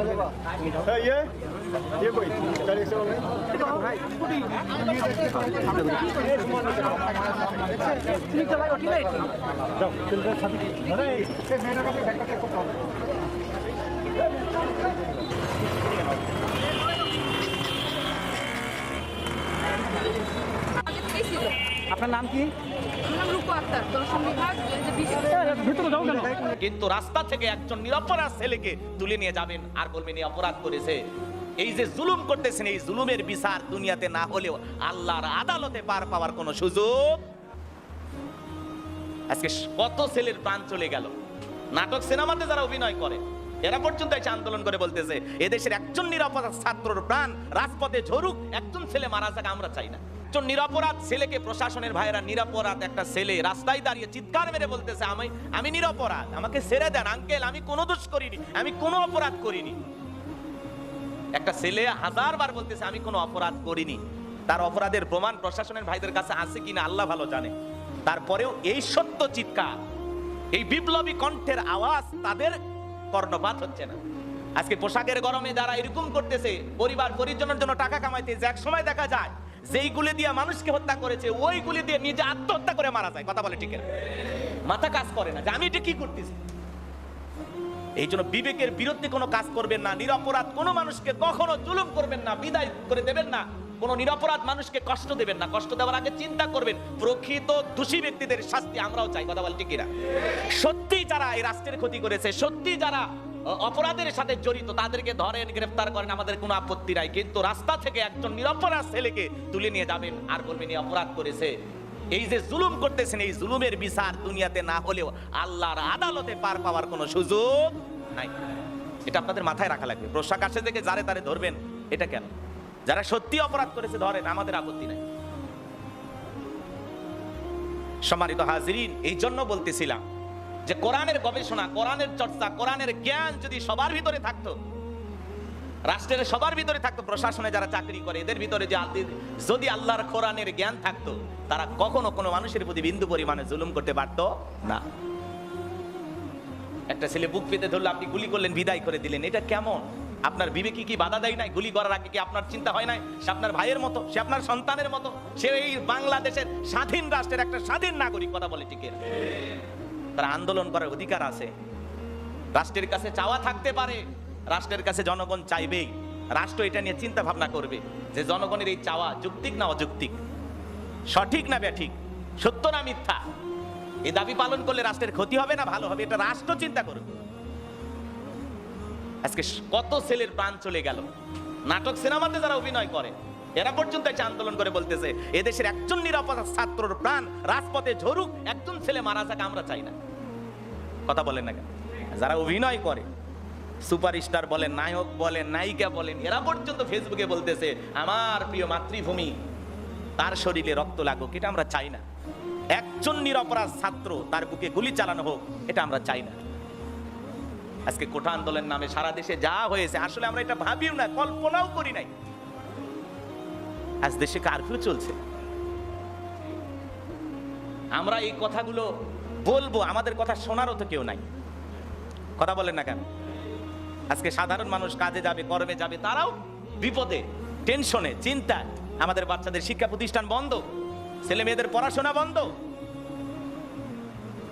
ये ये कोई चालीस सौ में जाओ चिल्ड्रन साथी अरे इससे मेरा ভিতরে যাও কেন? কিন্তু রাস্তা থেকে একজন নিরপরাধ ছেলেকে তুলে নিয়ে যাবেন। আর বলবেন এই অপরাধ করেছে। এই যে জুলুম করতেছেন এই জুলুমের বিচার দুনিয়াতে না হলেও আল্লাহর আদালতে পার পাওয়ার কোনো সুযোগ? আজকে কত ছেলের প্রাণ চলে গেল। নাটক সিনেমাতে যারা অভিনয় করে এরা পর্যন্ত এসে আন্দোলন করে বলতেছে এদেশের একজন নিরাপরাধ ছাত্রর প্রাণ রাজপথে ঝরুক একজন ছেলে মারা যাক আমরা চাই না। একজন নিরাপরাধ ছেলেকে প্রশাসনের ভাইরা নিরাপরাধ একটা ছেলে রাস্তায় দাঁড়িয়ে চিৎকার মেরে বলতেছে, আমি আমি নিরাপরাধ, আমাকে ছেড়ে দেন, আঙ্কেল, আমি কোনো দোষ করিনি, আমি কোনো অপরাধ করিনি। একটা ছেলে হাজার বার বলতেছে, আমি কোনো অপরাধ করিনি। তার অপরাধের প্রমাণ প্রশাসনের ভাইদের কাছে আছে কিনা আল্লাহ ভালো জানে। তারপরেও এই সত্য চিৎকার, এই বিপ্লবী কণ্ঠের আওয়াজ তাদের কর্ণপাত হচ্ছে না। আজকে পোশাকের গরমে যারা এরকম করতেছে পরিবার পরিজনের জন্য টাকা কামাইতেছে, এক সময় দেখা যায় যেই গুলি দিয়ে মানুষকে হত্যা করেছে, ওই গুলি দিয়ে নিজে আত্মহত্যা করে মারা যায়। কথা বলে ঠিক মাথা কাজ করে না। যে আমি এটা কি করতেছি? এই জন্য বিবেকের বিরুদ্ধে কোনো কাজ করবেন না। নিরপরাধ কোনো মানুষকে কখনো জুলুম করবেন না, বিদায় করে দেবেন না। কোনো নিরপরাধ মানুষকে কষ্ট দেবেন না। কষ্ট দেওয়ার আগে চিন্তা করবেন, প্রকৃত দোষী ব্যক্তিদের শাস্তি আমরাও চাই। কথা বলছি কিনা? সত্যি যারা এই রাষ্ট্রের ক্ষতি করেছে সত্যি যারা অপরাধের সাথে জড়িত, তাদেরকে ধরেন, গ্রেফতার করেন, আমাদের কোনো আপত্তি নাই। কিন্তু রাস্তা থেকে একজন নিরপরাধ ছেলেকে তুলে নিয়ে যাবেন আর বলবেন অপরাধ করেছে। এই যে জুলুম করতেছেন, এই জুলুমের বিচার দুনিয়াতে না হলেও আল্লাহর আদালতে পার পাওয়ার কোনো সুযোগ নাই। এটা আপনাদের মাথায় রাখা লাগবে। পোশাক আসে থেকে যারে তারে ধরবেন, এটা কেন? যারা সত্যি অপরাধ করেছে, ধরেন, আমাদের আপত্তি নাই। সম্মানিত হাজিরিন, এই জন্য বলতেছিলাম যে কোরআনের গবেষণা, কোরআনের চর্চা, কোরআনের জ্ঞান যদি সবার ভিতরে থাকতো, রাষ্ট্রের সবার ভিতরে থাকতো, প্রশাসনে যারা চাকরি করে, এদের ভিতরে যে যদি আল্লাহর কোরআনের জ্ঞান থাকতো, তারা কখনো কোনো মানুষের প্রতি বিন্দু পরিমাণে জুলুম করতে পারতো না। একটা ছেলে বুক পেতে ধরলো, আপনি গুলি করলেন, বিদায় করে দিলেন, এটা কেমন? আপনার বিবেকে কি বাধা দেয় নাই? গুলি করার আগে কি আপনার চিন্তা হয় নাই? সে আপনার ভাইয়ের মতো, সে আপনার সন্তানের মতো, সে এই বাংলাদেশের স্বাধীন রাষ্ট্রের একটা স্বাধীন নাগরিক, কথা বলে টিকের তারা আন্দোলন করার অধিকার আছে। রাষ্ট্রের কাছে চাওয়া থাকতে পারে, রাষ্ট্রের কাছে জনগণ চাইবেই রাষ্ট্র এটা নিয়ে চিন্তা ভাবনা করবে যে জনগণের এই চাওয়া যৌক্তিক না অযৌক্তিক। সঠিক না ব্যাঠিক, সত্য না মিথ্যা? এই দাবি পালন করলে রাষ্ট্রের ক্ষতি হবে না, ভালো হবে, এটা রাষ্ট্র চিন্তা করবে আজকে কত ছেলের প্রাণ চলে গেল। নাটক সিনেমাতে যারা অভিনয় করে, এরা পর্যন্ত একটা আন্দোলন করে বলতেছে, এদেশের একজন নিরাপদ ছাত্রর প্রাণ রাজপথে ঝরুক, একজন ছেলে মারা যাক, আমরা চাই না। কথা বলেন না কেন? যারা অভিনয় করে, সুপারস্টার বলেন, নায়ক বলেন, নায়িকা বলেন, এরা পর্যন্ত ফেসবুকে বলতেছে, আমার প্রিয় মাতৃভূমি, তার শরীরে রক্ত লাগুক, এটা আমরা চাই না। একজন নিরপরাধ ছাত্র, তার বুকে গুলি চালানো হোক, এটা আমরা চাই না। আজকে কোঠা আন্দোলনের নামে সারা দেশে যা হয়েছে, আসলে আমরা এটা ভাবিও না, কল্পনাও করি নাই। আজ দেশে কারফিউ চলছে। আমরা এই কথাগুলো বলব, আমাদের কথা শোনারও তো কেউ নাই। কথা বলেন না কেন? আজকে সাধারণ মানুষ কাজে যাবে, কর্মে যাবে, তারাও বিপদে, টেনশনে চিন্তা আমাদের বাচ্চাদের শিক্ষা প্রতিষ্ঠান বন্ধ, ছেলে মেয়েদের পড়াশোনা বন্ধ।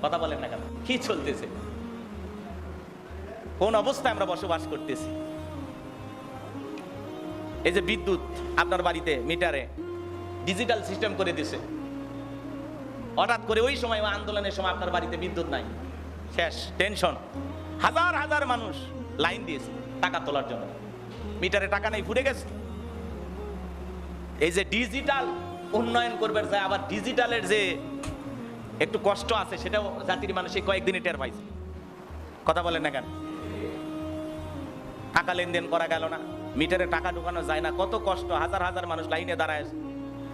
কথা বলেন না কেন? কি চলতেছে? কোন অবস্থায় আমরা বসবাস করতেছি? এই যে বিদ্যুৎ আপনার বাড়িতে, মিটারে, ডিজিটাল সিস্টেম করে দিছে। হঠাৎ করে ওই সময় আন্দোলনের সময় আপনার বাড়িতে বিদ্যুৎ নাই। শেষ, টেনশন। হাজার হাজার মানুষ লাইন দিয়েছে টাকা তোলার জন্য। মিটারে টাকা নেই, ফুটে গেছে। এই যে ডিজিটাল উন্নয়ন করবে আবার ডিজিটালের যে একটু কষ্ট আছে, সেটাও জাতির মানুষ এই টের পাইছে। কথা বলেন না কেন? টাকা লেনদেন করা গেল না। মিটারে টাকা ঢুকানো যায় না। কত কষ্ট, হাজার হাজার মানুষ লাইনে দাঁড়ায়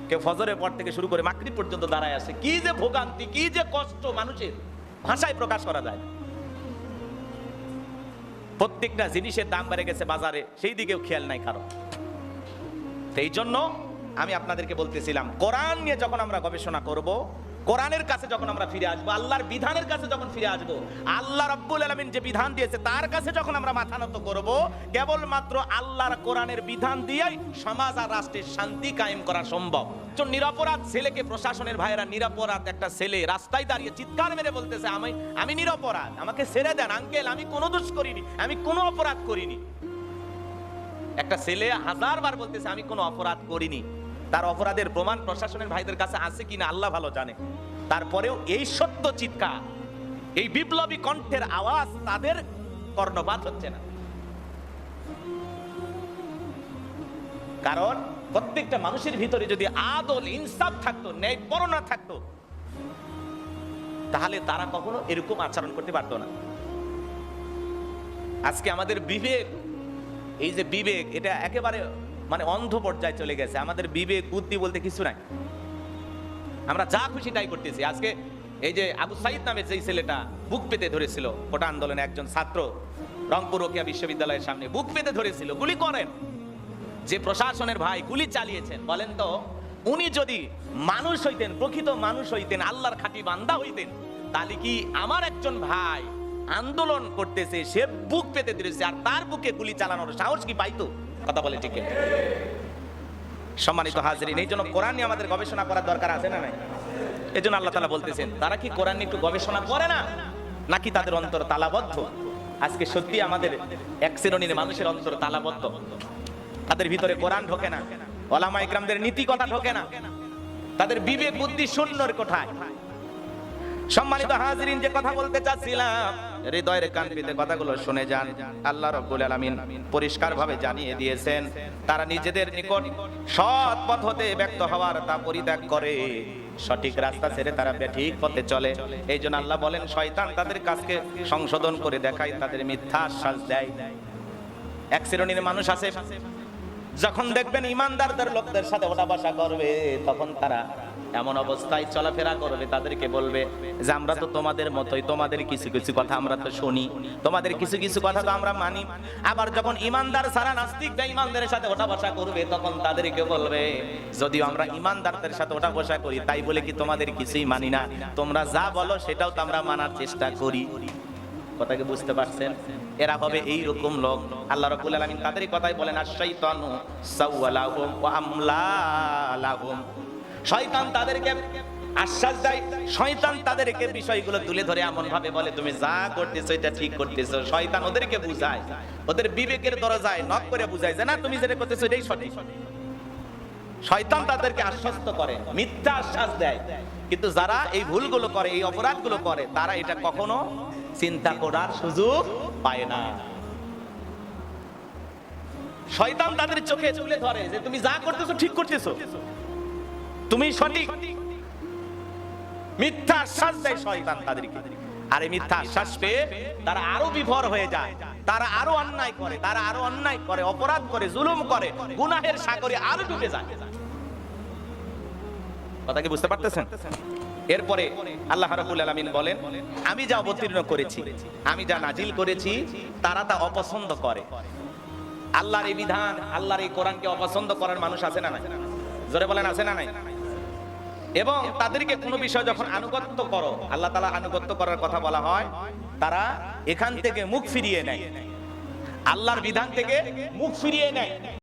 কেউ ফজরের পর থেকে শুরু করে মাকড়ি পর্যন্ত দাঁড়ায় আছে। কি যে ভোগান্তি, কি যে কষ্ট মানুষের ভাষায় প্রকাশ করা যায় প্রত্যেকটা জিনিসের দাম বেড়ে গেছে বাজারে, সেই দিকেও খেয়াল নাই কারও। এই জন্য আমি আপনাদেরকে বলতেছিলাম, কোরআন নিয়ে যখন আমরা গবেষণা করব, কোরআনের কাছে যখন আমরা ফিরে আসব, আল্লাহর বিধানের কাছে যখন ফিরে আসব, আল্লাহ রাব্বুল আলামিন যে বিধান দিয়েছে তার কাছে যখন আমরা মাথা নত করব, কেবলমাত্র আল্লাহর কোরআনের বিধান দিয়েই সমাজ আর রাষ্ট্রের শান্তি কায়েম করা সম্ভব। তো নিরপরাধ ছেলেকে প্রশাসনের ভাইয়েরা নিরপরাধ একটা ছেলে রাস্তায় দাঁড়িয়ে চিৎকার মেরে বলতেছে, আমি আমি নিরপরাধ, আমাকে ছেড়ে দেন, আঙ্কেল, আমি কোনো দোষ করিনি, আমি কোনো অপরাধ করিনি। একটা ছেলে হাজার বার বলতেছে, আমি কোনো অপরাধ করিনি। তার অপরাধের প্রমাণ প্রশাসনের ভাইদের কাছে আছে কিনা আল্লাহ ভালো জানে। তারপরেও এই সত্য চিৎকার, এই বিপ্লবী কণ্ঠের আওয়াজ তাদের কর্ণপাত হচ্ছে না। কারণ প্রত্যেকটা মানুষের ভিতরে যদি আদল, ইনসাফ থাকতো, ন্যায় পরনা থাকতো, তাহলে তারা কখনো এরকম আচরণ করতে পারতো না। আজকে আমাদের বিবেক, এই যে বিবেক, এটা একেবারে মানে অন্ধ পর্যায়ে চলে গেছে। আমাদের বিবেক, বুদ্ধি বলতে কিছু নাই। আমরা যা খুশি তাই করতেছি। আজকে এই যে আবু সাইদ নামে যেই ছেলেটা বুক পেতে ধরেছিল, কোটা আন্দোলনে একজন ছাত্র রংপুর রোকিয়া বিশ্ববিদ্যালয়ের সামনে বুক পেতে ধরেছিল, গুলি করেন। যে প্রশাসনের ভাই গুলি চালিয়েছেন, বলেন তো, উনি যদি মানুষ হইতেন, প্রকৃত মানুষ হইতেন, আল্লাহর খাঁটি বান্দা হইতেন, তাহলে কি আমার একজন ভাই আন্দোলন করতেছে, সে বুক পেতে ধরেছে আর তার বুকে গুলি চালানোর সাহস কি পাইতো? কথা বলে ঠিক সম্মানিত হাজিরিন, এই জন্য কোরআন নিয়ে আমাদের গবেষণা করার দরকার আছে না নাই? এই জন্য আল্লাহ তালা বলতেছেন, তারা কি কোরআন নিয়ে একটু গবেষণা করে না? নাকি তাদের অন্তর তালাবদ্ধ? আজকে সত্যি আমাদের এক শ্রেণির মানুষের অন্তর তালাবদ্ধ। তাদের ভিতরে কোরআন ঢোকে না, ওলামা ইকরামদের নীতি কথা ঢোকে না, তাদের বিবেক বুদ্ধি শূন্যর কোঠায়। সম্মানিত হাজিরিন, যে কথা বলতে চাচ্ছিলাম হৃদয়ের কান পেতে কথাগুলো শুনে যান। আল্লাহ রব্বুল পরিষ্কার ভাবে জানিয়ে দিয়েছেন, তারা নিজেদের নিকট সৎ পথ হতে ব্যক্ত হওয়ার তা পরিত্যাগ করে। সঠিক রাস্তা ছেড়ে তারা ঠিক পথে চলে। এই জন্য আল্লাহ বলেন, শয়তান তাদের কাজকে সংশোধন করে দেখায়, তাদের মিথ্যা আশ্বাস দেয়। এক শ্রেণির মানুষ আছে যখন দেখবেন ইমানদারদের লোকদের সাথে ওঠা বসা করবে, তখন তারা এমন অবস্থায় চলাফেরা করবে, তাদেরকে বলবে যে, আমরা তো তোমাদের মতোই, তোমাদের কিছু কিছু কথা আমরা তো শুনি, তোমাদের কিছু কিছু কথা তো আমরা মানি। আবার যখন ইমানদার সারা নাস্তিক বা ইমানদারের সাথে ওঠা বসা করবে, তখন তাদেরকে বলবে, যদিও আমরা ইমানদারদের সাথে ওঠা বসা করি, তাই বলে কি তোমাদের কিছুই মানি না? তোমরা যা বলো, সেটাও তো আমরা মানার চেষ্টা করি। কথাকে বুঝতে পারছেন? এরা হবে এই রকম লোক। আল্লাহ রাব্বুল আলামিন তাদেরই কথাই বলেন, আশ-শাইতানু সাওয়ালাহুম ওয়া আমলালাহুম। শয়তান তাদেরকে আশ্বাস দেয়, শয়তান তাদেরকে বিষয়গুলো তুলে ধরে এমন ভাবে বলে, তুমি যা করতেছো, এটা ঠিক করতেছো। শয়তান ওদেরকে বুঝায়, ওদের বিবেকের দরজায় নক করে বুঝায় যে, না, তুমি যেটা করতেছো, এটাই সঠিক। শয়তান তাদেরকে আশ্বস্ত করে, মিথ্যা আশ্বাস দেয়। কিন্তু যারা এই ভুলগুলো করে, এই অপরাধগুলো করে, তারা এটা কখনো চিন্তা করার সুযোগ পায় না। শয়তান তাদের চোখে তুলে ধরে যে তুমি যা করতেছো, ঠিক করতেছো। তুমি সঠিক। মিথ্যা আশ্বাস দেয় শয়তান তাদেরকে। আর এই মিথ্যা আশ্বাস পেয়ে তারা আরও বিভর হয়ে যায়। তারা আরও অন্যায় করে, তারা আরও অন্যায় করে, অপরাধ করে, জুলুম করে, গুনাহের সাগরে আরও ডুবে যায়। কথা কি বুঝতে পারতেছেন? এরপরে আল্লাহ রাব্বুল আলামিন বলেন, আমি যা অবতীর্ণ করেছি, আমি যা নাজিল করেছি, তারা তা অপছন্দ করে। আল্লাহর এই বিধান, আল্লাহর এই কোরআনকে অপছন্দ করার মানুষ আছে না নাই? জোরে বলেন, আছে না নাই? এবং তাদেরকে কোনো বিষয় যখন আনুগত্য করো, আল্লাহ তালা আনুগত্য করার কথা বলা হয়, তারা এখান থেকে মুখ ফিরিয়ে নেয়। আল্লাহর বিধান থেকে মুখ ফিরিয়ে নেয়।